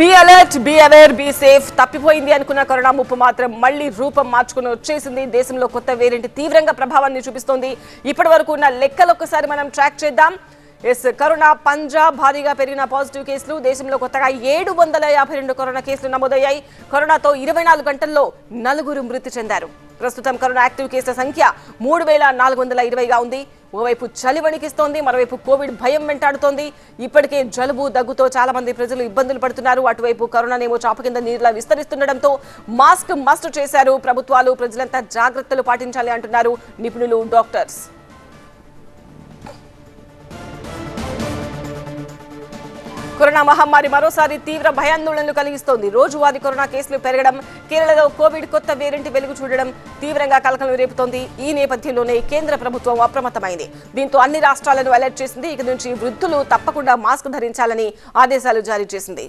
Be alert be aware be safe. తప్పిపోయింది అనుకున్న corona ముప్పు మాత్రం మళ్ళీ రూపం మార్చుకుని వచ్చేసింది. దేశంలో కొత్త వేరియంట్ తీవ్రంగా ప్రభావాన్ని చూపిస్తోంది. ఇప్పటి వరకు ఉన్న లెక్కలు ఒక్కసారి మనం ట్రాక్ చేద్దాం. ఎస్ కరోనా పంజాబ్ భారీగా పెరిగిన పాజిటివ్ కేసులు. దేశంలో కొత్తగా ఏడు వందల యాభై రెండు కరోనా కేసులు నమోదయ్యాయి. కరోనాతో ఇరవై నాలుగు గంటల్లో నలుగురు మృతి చెందారు. ప్రస్తుతం కరోనా యాక్టివ్ కేసుల సంఖ్య మూడు వేల నాలుగు వందల ఇరవైగా ఉంది. ఓవైపు చలి వణికిస్తోంది మరోవైపు కోవిడ్ భయం వెంటాడుతోంది. ఇప్పటికే జలుబు దగ్గుతో చాలా మంది ప్రజలు ఇబ్బందులు పడుతున్నారు. అటువైపు కరోనానేమో చాప కింద నీరులా విస్తరిస్తుండటంతో మాస్క్ మస్ట్ చేశారు ప్రభుత్వాలు. ప్రజలంతా జాగ్రత్తలు పాటించాలి అంటున్నారు నిపుణులు డాక్టర్స్. కరోనా మహమ్మారి మరోసారి తీవ్ర భయాందోళనలు కలిగిస్తోంది. రోజువారీ కరోనా కేసులు పెరగడం కేరళలో కోవిడ్ కొత్త వేరియంట్ వెలుగు చూడడం తీవ్రంగా కలకలం రేపుతోంది. ఈ నేపథ్యంలోనే కేంద్ర ప్రభుత్వం అప్రమత్తమైంది. దీంతో అన్ని రాష్ట్రాలను అలర్ట్ చేసింది. ఇక నుంచి వృద్ధులు తప్పకుండా మాస్క్ ధరించాలని ఆదేశాలు జారీ చేసింది.